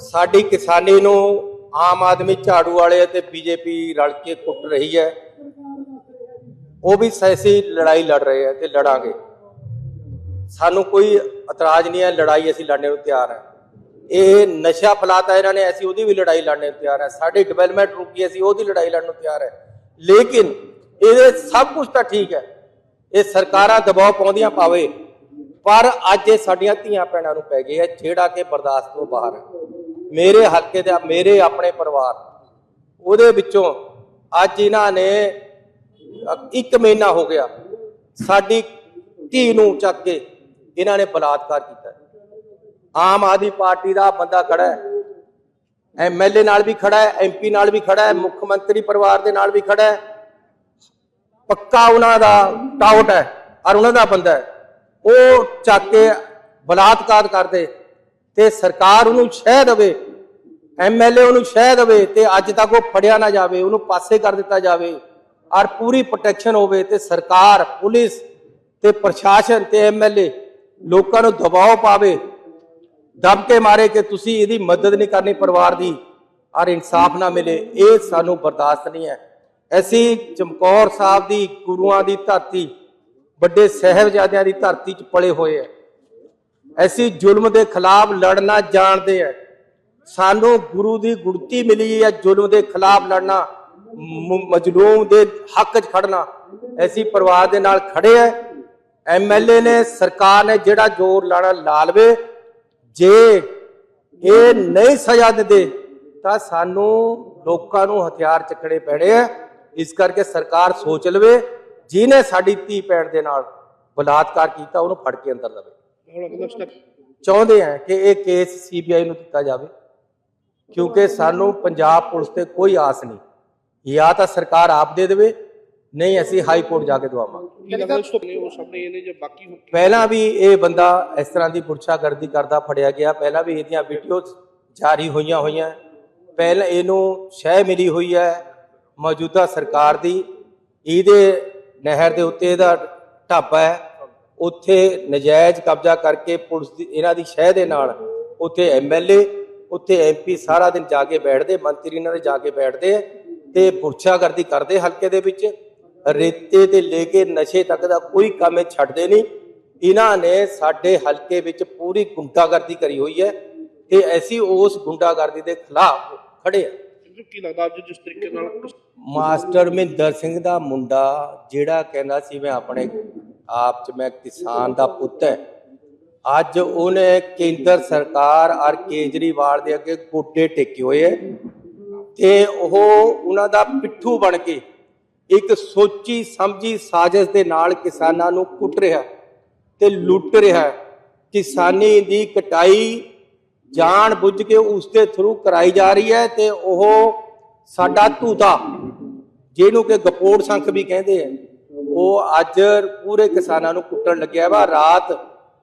ਸਾਡੀ ਕਿਸਾਨੀ ਨੂੰ ਆਮ ਆਦਮੀ ਝਾੜੂ ਵਾਲੇ ਅਤੇ ਬੀਜੇਪੀ ਰਲ ਕੇ ਕੁੱਟ ਰਹੀ ਹੈ। ਉਹ ਵੀ ਸੈਸੀ ਲੜਾਈ ਲੜ ਰਹੇ ਹੈ ਤੇ ਲੜਾਂਗੇ। ਸਾਨੂੰ ਕੋਈ ਇਤਰਾਜ਼ ਨਹੀਂ ਹੈ, ਲੜਾਈ ਅਸੀਂ ਲੜਨੇ ਨੂੰ ਤਿਆਰ ਹੈ। ਇਹ ਨਸ਼ਾ ਫਲਾਤਾ ਇਹਨਾਂ ਨੇ, ਅਸੀਂ ਉਹਦੀ ਵੀ ਲੜਾਈ ਲੜਨੇ ਨੂੰ ਤਿਆਰ ਹੈ। ਸਾਡੀ ਡਿਵੈਲਪਮੈਂਟ ਰੁਕੀ, ਅਸੀਂ ਉਹਦੀ ਲੜਾਈ ਲੜਨ ਨੂੰ ਤਿਆਰ ਹੈ। ਲੇਕਿਨ ਇਹਦੇ ਸਭ ਕੁਝ ਤਾਂ ਠੀਕ ਹੈ। ਇਹ ਸਰਕਾਰਾਂ ਦਬਾਅ ਪਾਉਂਦੀਆਂ ਪਾਵੇ ਪਰ ਅੱਜ ਇਹ ਸਾਡੀਆਂ ਧੀਆਂ ਭੈਣਾਂ ਨੂੰ ਪੈ ਗਈ ਹੈ ਜਿਹੜਾ ਕਿ ਬਰਦਾਸ਼ਤ ਤੋਂ ਬਾਹਰ ਹੈ ਮੇਰੇ ਹਲਕੇ ਦੇ, ਮੇਰੇ ਆਪਣੇ ਪਰਿਵਾਰ, ਉਹਦੇ ਵਿੱਚੋਂ ਅੱਜ ਇਹਨਾਂ ਨੇ ਅ- ਇੱਕ ਮਹੀਨਾ ਹੋ ਗਿਆ, ਸਾਡੀ ਧੀ ਨੂੰ ਚੱਕ ਕੇ ਇਹਨਾਂ ਨੇ ਬਲਾਤਕਾਰ ਕੀਤਾ। ਆਮ ਆਦਮੀ ਪਾਰਟੀ ਦਾ ਬੰਦਾ ਖੜਾ ਹੈ ਐਮਐਲਏ ਨਾਲ ਵੀ ਖੜਾ ਹੈ ਐਮਪੀ ਨਾਲ ਵੀ ਖੜਾ ਹੈ, ਮੁੱਖ ਮੰਤਰੀ ਪਰਿਵਾਰ ਦੇ ਨਾਲ ਵੀ ਖੜਾ ਹੈ। ਪੱਕਾ ਉਹਨਾਂ ਦਾ ਟਾਊਟ ਹੈ, ਔਰ ਉਹਨਾਂ ਦਾ ਬੰਦਾ ਹੈ। ਉਹ ਚੱਕ ਕੇ ਬਲਾਤਕਾਰ ਕਰਦੇ ਤੇ ਸਰਕਾਰ ਉਹਨੂੰ ਸ਼ਹਿ ਦੇਵੇ ਐਮਐਲਏ ਉਹਨੂੰ ਸ਼ਹਿ ਦੇਵੇ ਤੇ ਅੱਜ ਤੱਕ ਉਹ ਫੜਿਆ ਨਾ ਜਾਵੇ, ਉਹਨੂੰ ਪਾਸੇ ਕਰ ਦਿੱਤਾ ਜਾਵੇ ਔਰ ਪੂਰੀ ਪ੍ਰੋਟੈਕਸ਼ਨ ਹੋਵੇ ਤੇ ਸਰਕਾਰ, ਪੁਲਿਸ ਤੇ ਪ੍ਰਸ਼ਾਸਨ ਤੇ ਐਮਐਲਏ ਲੋਕਾਂ ਨੂੰ ਦਬਾਅ ਪਾਵੇ ਦਬ ਕੇ ਮਾਰੇ ਕਿ ਤੁਸੀਂ ਇਹਦੀ ਮਦਦ ਨਹੀਂ ਕਰਨੀ ਪਰਿਵਾਰ ਦੀ ਔਰ ਇਨਸਾਫ ਨਾ ਮਿਲੇ, ਇਹ ਸਾਨੂੰ ਬਰਦਾਸ਼ਤ ਨਹੀਂ ਹੈ। ਅਸੀਂ ਚਮਕੌਰ ਸਾਹਿਬ ਦੀ ਗੁਰੂਆਂ ਦੀ ਧਰਤੀ ਵੱਡੇ ਸਹਿਬਜ਼ਾਦਿਆਂ ਦੀ ਧਰਤੀ 'ਚ ਪਲੇ ਹੋਏ ਹੈ ਅਸੀਂ ਜ਼ੁਲਮ ਦੇ ਖਿਲਾਫ ਲੜਨਾ ਜਾਣਦੇ ਹਾਂ ਸਾਨੂੰ ਗੁਰੂ ਦੀ ਗੁਰਤੀ ਮਿਲੀ ਹੈ ਜ਼ੁਲਮ ਦੇ ਖਿਲਾਫ ਲੜਨਾ ਮਜ਼ਲੂਮ ਦੇ ਹੱਕ 'ਚ ਖੜਨਾ। ਅਸੀਂ ਪਰਿਵਾਰ ਦੇ ਨਾਲ ਖੜੇ ਹੈ ਐਮਐਲਏ ਨੇ, ਸਰਕਾਰ ਨੇ ਜਿਹੜਾ ਜ਼ੋਰ ਲਾਣਾ ਲਾ ਲਵੇ ਜੇ ਇਹ ਨਹੀਂ ਸਜ਼ਾ ਦਿੰਦੇ, ਤਾਂ ਸਾਨੂੰ ਲੋਕਾਂ ਨੂੰ ਹਥਿਆਰ ਚੱਕਣੇ ਪੈਣੇ ਆ ਇਸ ਕਰਕੇ ਸਰਕਾਰ ਸੋਚ ਲਵੇ ਜਿਹਨੇ ਸਾਡੀ ਧੀ ਭੈਣ ਦੇ ਨਾਲ ਬਲਾਤਕਾਰ ਕੀਤਾ, ਉਹਨੂੰ ਫੜ ਕੇ ਅੰਦਰ ਲਵੇ। ਹੁਣ ਅਗਲਾ ਸਟੈਪ ਚਾਹੁੰਦੇ ਆ ਕਿ ਇਹ ਕੇਸ ਸੀਬੀਆਈ ਨੂੰ ਦਿੱਤਾ ਜਾਵੇ, ਕਿਉਂਕਿ ਸਾਨੂੰ ਪੰਜਾਬ ਪੁਲਿਸ ਤੇ ਕੋਈ ਆਸ ਨਹੀਂ। ਜਾਂ ਤਾਂ ਸਰਕਾਰ ਆਪ ਦੇ ਦੇਵੇ, ਨਹੀਂ ਅਸੀਂ ਹਾਈ ਕੋਰਟ ਜਾ ਕੇ ਦਵਾਵਾਂਗੇ। ਲੱਗਦਾ ਸਟੈਪ ਨੇ ਉਹ ਸਾਹਮਣੇ ਇਹਨੇ ਜੇ ਬਾਕੀ ਹੁਣ ਪਹਿਲਾਂ ਵੀ ਇਹ ਬੰਦਾ ਇਸ ਤਰ੍ਹਾਂ ਦੀ ਪੁਰਸ਼ਾਗਰਦੀ ਕਰਦਾ, ਫੜਿਆ ਗਿਆ। ਪਹਿਲਾਂ ਵੀ ਇਹਦੀਆਂ ਵੀਡੀਓ ਜਾਰੀ ਹੋਈਆਂ ਹੋਈਆਂ। ਪਹਿਲਾਂ ਇਹਨੂੰ ਸ਼ਹਿ ਮਿਲੀ ਹੋਈ ਹੈ ਮੌਜੂਦਾ ਸਰਕਾਰ ਦੀ। ਇਹਦੇ ਨਹਿਰ ਦੇ ਉੱਤੇ ਇਹਦਾ ਢਾਬਾ ਹੈ। ਉੱਥੇ ਨਜਾਇਜ਼ ਕਬਜ਼ਾ ਕਰਕੇ ਪੁਲਿਸ ਦੀ, ਇਹਨਾਂ ਦੀ ਸ਼ਹਿ ਦੇ ਨਾਲ ਉੱਥੇ ਐਮਐਲਏ ਉੱਥੇ ਐਮਪੀ ਸਾਰਾ ਦਿਨ ਜਾ ਕੇ ਬੈਠਦੇ, ਮੰਤਰੀ ਇਹਨਾਂ ਦੇ ਜਾ ਕੇ ਬੈਠਦੇ ਤੇ ਪੁਰਸ਼ਾਗਰਦੀ ਕਰਦੇ ਹਲਕੇ ਦੇ ਵਿੱਚ। ਰੇਤੇ ਤੇ ਲੈ ਕੇ ਨਸ਼ੇ ਤੱਕ ਦਾ ਕੋਈ ਕੰਮ ਛੱਡਦੇ ਨਹੀਂ। ਇਹਨਾਂ ਨੇ ਸਾਡੇ ਹਲਕੇ ਵਿੱਚ ਪੂਰੀ ਗੁੰਡਾਗਰਦੀ ਕਰੀ ਹੋਈ ਹੈ ਤੇ ਅਸੀਂ ਉਸ ਗੁੰਡਾਗਰਦੀ ਦੇ ਖਿਲਾਫ ਖੜੇ ਹਾਂ। ਕੀ ਲੱਗਦਾ ਅੱਜ ਜਿਸ ਤਰੀਕੇ ਨਾਲ ਮਾਸਟਰ ਮਹਿੰਦਰ ਸਿੰਘ ਦਾ ਮੁੰਡਾ, ਜਿਹੜਾ ਕਹਿੰਦਾ ਸੀ ਮੈਂ ਆਪਣੇ ਆਪ ਚ ਮੈਂ ਕਿਸਾਨ ਦਾ ਪੁੱਤ ਹੈ ਅੱਜ ਉਹਨੇ ਕੇਂਦਰ ਸਰਕਾਰ ਔਰ ਕੇਜਰੀਵਾਲ ਦੇ ਅੱਗੇ ਗੋਡੇ ਟੇਕੇ ਹੋਏ ਹੈ ਤੇ ਉਹ ਉਹਨਾਂ ਦਾ ਪਿੱਠੂ ਬਣ ਕੇ ਇੱਕ ਸੋਚੀ ਸਮਝੀ ਸਾਜ਼ਿਸ਼ ਦੇ ਨਾਲ ਕਿਸਾਨਾਂ ਨੂੰ ਕੁੱਟ ਰਿਹਾ ਤੇ ਲੁੱਟ ਰਿਹਾ। ਕਿਸਾਨੀ ਦੀ ਕਟਾਈ ਜਾਣ ਬੁੱਝ ਕੇ ਉਸ ਦੇ ਥਰੂ ਕਰਾਈ ਜਾ ਰਹੀ ਹੈ ਤੇ ਉਹ ਸਾਡਾ ਧੂਤਾ ਜਿਹਨੂੰ ਕਿ ਗਪੋੜ ਸੰਖ ਵੀ ਕਹਿੰਦੇ ਆ, ਉਹ ਅੱਜ ਪੂਰੇ ਕਿਸਾਨਾਂ ਨੂੰ ਕੁੱਟਣ ਲੱਗਿਆ ਵਾ। ਰਾਤ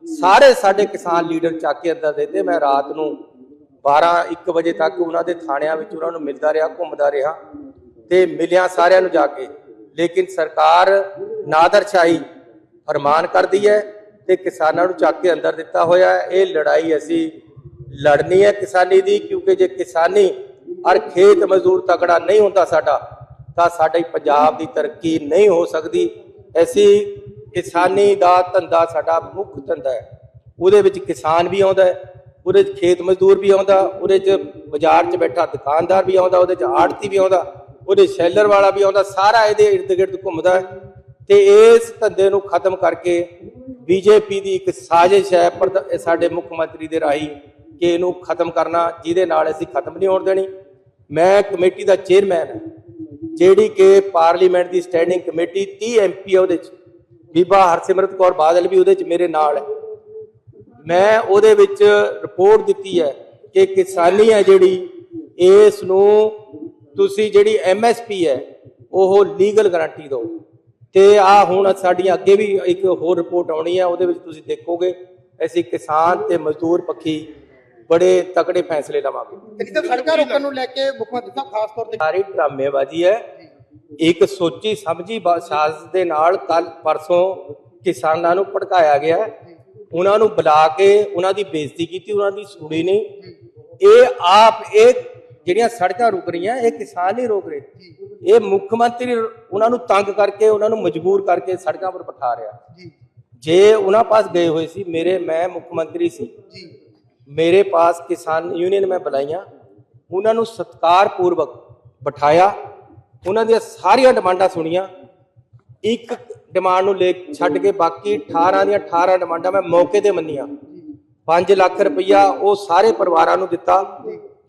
ਸਾਰੇ ਸਾਡੇ ਕਿਸਾਨ ਲੀਡਰ ਚੱਕ ਕੇ ਅੰਦਰ ਦਿੱਤੇ। ਮੈਂ ਰਾਤ ਨੂੰ 12 1 ਵਜੇ ਤੱਕ ਉਹਨਾਂ ਦੇ ਥਾਣਿਆਂ ਵਿੱਚ ਉਹਨਾਂ ਨੂੰ ਮਿਲਦਾ ਰਿਹਾ, ਘੁੰਮਦਾ ਰਿਹਾ ਤੇ ਮਿਲਿਆ ਸਾਰਿਆਂ ਨੂੰ ਜਾ ਕੇ। ਲੇਕਿਨ ਸਰਕਾਰ ਨਾਦਰਸ਼ਾਹੀ ਫਰਮਾਨ ਕਰਦੀ ਹੈ ਤੇ ਕਿਸਾਨਾਂ ਨੂੰ ਚੱਕ ਕੇ ਅੰਦਰ ਦਿੱਤਾ ਹੋਇਆ ਹੈ। ਇਹ ਲੜਾਈ ਅਸੀਂ ਲੜਨੀ ਹੈ ਕਿਸਾਨੀ ਦੀ, ਕਿਉਂਕਿ ਜੇ ਕਿਸਾਨੀ ਔਰ ਖੇਤ ਮਜ਼ਦੂਰ ਤਕੜਾ ਨਹੀਂ ਹੁੰਦਾ ਸਾਡਾ ਤਾਂ ਸਾਡੀ ਪੰਜਾਬ ਦੀ ਤਰੱਕੀ ਨਹੀਂ ਹੋ ਸਕਦੀ। ਐਸੀ ਕਿਸਾਨੀ ਦਾ ਧੰਦਾ ਸਾਡਾ ਮੁੱਖ ਧੰਦਾ ਹੈ। ਉਹਦੇ ਵਿੱਚ ਕਿਸਾਨ ਵੀ ਆਉਂਦਾ ਹੈ, ਉਹਦੇ 'ਚ ਖੇਤ ਮਜ਼ਦੂਰ ਵੀ ਆਉਂਦਾ, ਉਹਦੇ 'ਚ ਬਾਜ਼ਾਰ 'ਚ ਬੈਠਾ ਦੁਕਾਨਦਾਰ ਵੀ ਆਉਂਦਾ, ਉਹਦੇ 'ਚ ਆੜਤੀ ਵੀ ਆਉਂਦਾ, ਉਹਦੇ ਸ਼ੈਲਰ ਵਾਲਾ ਵੀ ਆਉਂਦਾ, ਸਾਰਾ ਇਹਦੇ ਇਰਦ ਗਿਰਦ ਘੁੰਮਦਾ ਹੈ। ਤੇ ਇਸ ਧੰਦੇ ਨੂੰ ਖਤਮ ਕਰਕੇ ਬੀਜੇਪੀ ਦੀ ਇੱਕ ਸਾਜ਼ਿਸ਼ ਹੈ ਪਰ ਸਾਡੇ ਮੁੱਖ ਮੰਤਰੀ ਦੇ ਰਾਹੀਂ ਕਿ ਇਹਨੂੰ ਖਤਮ ਕਰਨਾ, ਜਿਹਦੇ ਨਾਲ ਅਸੀਂ ਖਤਮ ਨਹੀਂ ਹੋਣ ਦੇਣੀ। ਮੈਂ ਕਮੇਟੀ ਦਾ ਚੇਅਰਮੈਨ ਹਾਂ। ਜਿਹੜੀ ਕਿ ਪਾਰਲੀਮੈਂਟ ਦੀ ਸਟੈਂਡਿੰਗ ਕਮੇਟੀ 30 ਐਮਪੀ ਉਹਦੇ ਚ। ਬੀਬਾ ਹਰਸਿਮਰਤ ਕੌਰ ਬਾਦਲ ਵੀ ਉਹਦੇ ਚ ਮੇਰੇ ਨਾਲ ਹੈ। ਮੈਂ ਉਹਦੇ ਵਿੱਚ ਰਿਪੋਰਟ ਦਿੱਤੀ ਹੈ ਕਿ ਕਿਸਾਨੀ ਹੈ ਜਿਹੜੀ, ਇਸ ਨੂੰ ਤੁਸੀਂ ਜਿਹੜੀ ਐਮਐਸਪੀ ਹੈ, ਉਹ ਲੀਗਲ ਗਾਰੰਟੀ ਦਿਓ। ਤੇ ਆ ਹੁਣ ਸਾਡੀਆਂ ਅੱਗੇ ਵੀ ਇੱਕ ਹੋਰ ਰਿਪੋਰਟ ਆਉਣੀ ਹੈ, ਉਹਦੇ ਵਿੱਚ ਤੁਸੀਂ ਦੇਖੋਗੇ, ਅਸੀਂ ਕਿਸਾਨ ਤੇ ਮਜ਼ਦੂਰ ਪੱਖੀ ਬੜੇ ਤਕੜੇ ਫੈਸਲੇ ਲਵਾਂਗੇ। ਇੱਕ ਤਾਂ ਸੜਕਾਂ ਰੋਕਣ ਨੂੰ ਲੈ ਕੇ ਮੁੱਖ ਮੰਤਰੀ ਸਾਹਿਬ ਖਾਸ ਤੌਰ ਤੇ ਸਾਰੀ ਡਰਾਮੇਬਾਜ਼ੀ ਹੈ। ਇੱਕ ਸੋਚੀ ਸਮਝੀ ਬਾ- ਸਾਜ਼ਿਸ਼ ਦੇ ਨਾਲ ਕੱਲ ਪਰਸੋਂ ਕਿਸਾਨਾਂ ਨੂੰ ਭੜਕਾਇਆ ਗਿਆ। ਹੈ। ਉਹਨਾਂ ਨੂੰ ਬੁਲਾ ਕੇ ਉਹਨਾਂ ਦੀ ਬੇਇੱਜ਼ਤੀ ਕੀਤੀ ਉਹਨਾਂ ਦੀ ਸੁਣੀ ਨਹੀਂ। ਇਹ ਆਪ ਇਹ ਜਿਹੜੀਆਂ ਸੜਕਾਂ ਰੁਕ ਰਹੀਆਂ ਇਹ ਕਿਸਾਨ ਨਹੀਂ ਰੋਕ ਰਹੇ। ਇਹ ਮੁੱਖ ਮੰਤਰੀ ਉਹਨਾਂ ਨੂੰ ਤੰਗ ਕਰਕੇ ਉਹਨਾਂ ਨੂੰ ਮਜਬੂਰ ਕਰਕੇ ਸੜਕਾਂ ਪਰ ਬਿਠਾ ਰਿਹਾ। ਜੇ। ਉਹਨਾਂ ਪਾਸ ਗਏ ਹੋਏ ਸੀ ਮੇਰੇ ਮੈਂ ਮੁੱਖ ਮੰਤਰੀ ਸੀ। ਜੀ ਮੇਰੇ ਪਾਸ ਕਿਸਾਨ ਯੂਨੀਅਨ ਮੈਂ ਬੁਲਾਈਆਂ, ਉਹਨਾਂ ਨੂੰ ਸਤਿਕਾਰਪੂਰਵਕ ਬਿਠਾਇਆ, ਉਹਨਾਂ ਦੀਆਂ ਸਾਰੀਆਂ ਡਿਮਾਂਡਾਂ ਸੁਣੀਆਂ। ਇੱਕ ਡਿਮਾਂਡ ਨੂੰ ਲੈ ਛੱਡ ਕੇ ਬਾਕੀ 18 ਦੀਆਂ 18 ਡਿਮਾਂਡਾਂ ਮੈਂ ਮੌਕੇ ਤੇ ਮੰਨੀਆਂ। 5 ਲੱਖ ਰੁਪਈਆ ਉਹ ਸਾਰੇ ਪਰਿਵਾਰਾਂ ਨੂੰ ਦਿੱਤਾ,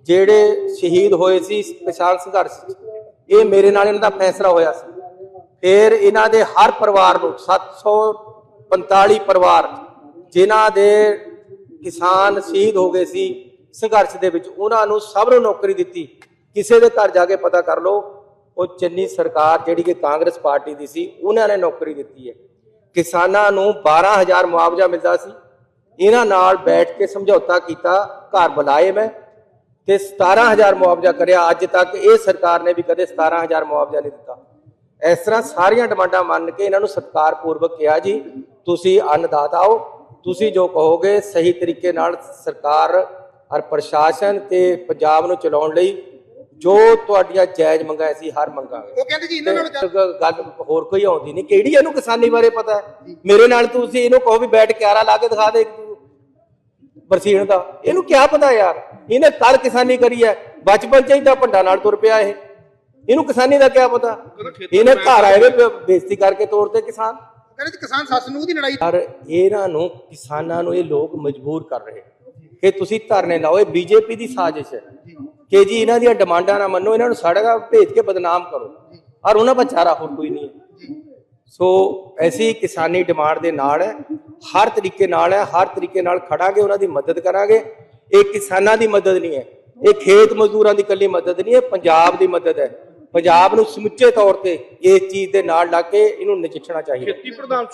ਜਿਹੜੇ ਸ਼ਹੀਦ ਹੋਏ ਸੀ ਕਿਸਾਨ ਸੰਘਰਸ਼ ਇਹ ਮੇਰੇ ਨਾਲ ਇਹਨਾਂ ਦਾ ਫੈਸਲਾ ਹੋਇਆ ਸੀ। ਫਿਰ ਇਹਨਾਂ ਦੇ ਹਰ ਪਰਿਵਾਰ ਨੂੰ 745 ਪਰਿਵਾਰ, ਜਿਨ੍ਹਾਂ ਦੇ ਕਿਸਾਨ ਸ਼ਹੀਦ ਹੋ ਗਏ ਸੀ, ਸੰਘਰਸ਼ ਦੇ ਵਿੱਚ ਉਹਨਾਂ ਨੂੰ ਸਭ ਨੂੰ ਨੌਕਰੀ ਦਿੱਤੀ। ਕਿਸੇ ਦੇ ਘਰ ਜਾ ਕੇ ਪਤਾ ਕਰ ਲਓ, ਉਹ ਚੰਨੀ ਸਰਕਾਰ ਜਿਹੜੀ ਕਿ ਕਾਂਗਰਸ ਪਾਰਟੀ ਦੀ ਸੀ, ਉਹਨਾਂ ਨੇ ਨੌਕਰੀ ਦਿੱਤੀ ਹੈ। ਕਿਸਾਨਾਂ ਨੂੰ 12000 ਮੁਆਵਜ਼ਾ ਮਿਲਦਾ ਸੀ। ਇਹਨਾਂ ਨਾਲ ਬੈਠ ਕੇ ਸਮਝੌਤਾ ਕੀਤਾ, ਘਰ ਬੁਲਾਏ ਮੈਂ ਤੇ 17000 ਮੁਆਵਜ਼ਾ ਕਰਿਆ। ਅੱਜ ਤੱਕ ਇਹ ਸਰਕਾਰ ਨੇ ਵੀ ਕਦੇ 17000 ਮੁਆਵਜ਼ਾ ਨਹੀਂ ਦਿੱਤਾ। ਇਸ ਤਰ੍ਹਾਂ ਸਾਰੀਆਂ ਡਿਮਾਂਡਾਂ ਮੰਨ ਕੇ ਇਹਨਾਂ ਨੂੰ ਸਤਿਕਾਰਪੂਰਵਕ ਕਿਹਾ ਜੀ, ਤੁਸੀਂ ਅੰਨਦਾਤਾ ਹੋ। ਤੁਸੀਂ ਜੋ ਕਹੋਗੇ ਸਹੀ ਤਰੀਕੇ ਨਾਲ ਸਰਕਾਰ ਔਰ ਪ੍ਰਸ਼ਾਸਨ ਤੇ ਪੰਜਾਬ ਨੂੰ ਚਲਾਉਣ ਲਈ ਜੋ ਤੁਹਾਡੀਆਂ ਜਾਇਜ਼ ਮੰਗਾਂ ਸੀ ਹਰ ਮੰਗਾਂਗੇ। ਉਹ ਕਹਿੰਦੇ ਜੀ ਇਹਨਾਂ ਨਾਲ ਗੱਲ ਹੋਰ ਕੋਈ ਆਉਂਦੀ ਨਹੀਂ। ਕਿਹੜੀ ਇਹਨੂੰ ਕਿਸਾਨੀ ਬਾਰੇ ਪਤਾ ਹੈ? ਮੇਰੇ ਨਾਲ ਤੁਸੀਂ ਇਹਨੂੰ ਕਹੋ ਵੀ ਬੈਠ ਕੇ ਆਰਾ ਲਾ ਕੇ ਦਿਖਾ ਦੇ ਬਰਸੀਨ ਦਾ। ਇਹਨੂੰ ਕੀ ਪਤਾ ਯਾਰ? ਇਹਨੇ ਕੱਲ ਕਿਸਾਨੀ ਕਰੀ ਹੈ। ਬਚਪਨ ਚ ਹੀ ਤਾਂ ਭੰਡਾ ਨਾਲ ਤੁਰ ਪਿਆ ਇਹ। ਇਹਨੂੰ ਕਿਸਾਨੀ ਦਾ ਕੀ ਪਤਾ? ਇਹਨੇ ਘਰ ਆਏ ਵੇ ਬੇਇੱਜ਼ਤੀ ਕਰਕੇ ਤੋੜ ਤੇ ਕਿਸਾਨ। ਕਹਿੰਦੇ ਕਿਸਾਨ ਸੱਸ ਨੂੰ ਦੀ ਲੜਾਈ ਪਰ ਇਹਨਾਂ ਨੂੰ ਕਿਸਾਨਾਂ ਨੂੰ ਇਹ ਲੋਕ ਮਜਬੂਰ ਕਰ ਰਹੇ ਕਿ ਤੁਸੀਂ ਧਰਨੇ ਲਾਓ, ਇਹ ਬੀਜੇਪੀ ਦੀ ਸਾਜ਼ਿਸ਼ ਹੈ। ਕਿ ਜੀ ਇਹਨਾਂ ਦੀਆਂ ਡਿਮਾਂਡਾਂ ਨਾ ਮੰਨੋ, ਇਹਨਾਂ ਨੂੰ ਸੜਕਾਂ ਭੇਜ ਕੇ ਬਦਨਾਮ ਕਰੋ। ਔਰ ਉਹਨਾਂ ਦਾ ਚਾਰਾ ਹੋਰ ਕੋਈ ਨਹੀਂ ਹੈ। ਸੋ ਐਸੀ ਕਿਸਾਨੀ ਡਿਮਾਂਡ ਦੇ ਨਾਲ ਹੈ, ਹਰ ਤਰੀਕੇ ਨਾਲ ਹੈ, ਹਰ ਤਰੀਕੇ ਨਾਲ ਖੜਾਂਗੇ, ਉਹਨਾਂ ਦੀ ਮਦਦ ਕਰਾਂਗੇ। ਇਹ ਕਿਸਾਨਾਂ ਦੀ ਮਦਦ ਨਹੀਂ ਹੈ, ਇਹ ਖੇਤ ਮਜ਼ਦੂਰਾਂ ਦੀ ਇਕੱਲੀ ਮਦਦ ਨਹੀਂ ਹੈ, ਪੰਜਾਬ ਦੀ ਮਦਦ ਹੈ। ਪੰਜਾਬ ਨੂੰ ਸਮੁੱਚੇ ਤੌਰ ਤੇ ਇਸ ਚੀਜ਼ ਦੇ ਨਾਲ ਲੱਗ ਕੇ ਇਹਨੂੰ ਨਜਿੱਠਣਾ ਚਾਹੀਦਾ। ਖੇਤੀ ਪ੍ਰਧਾਨ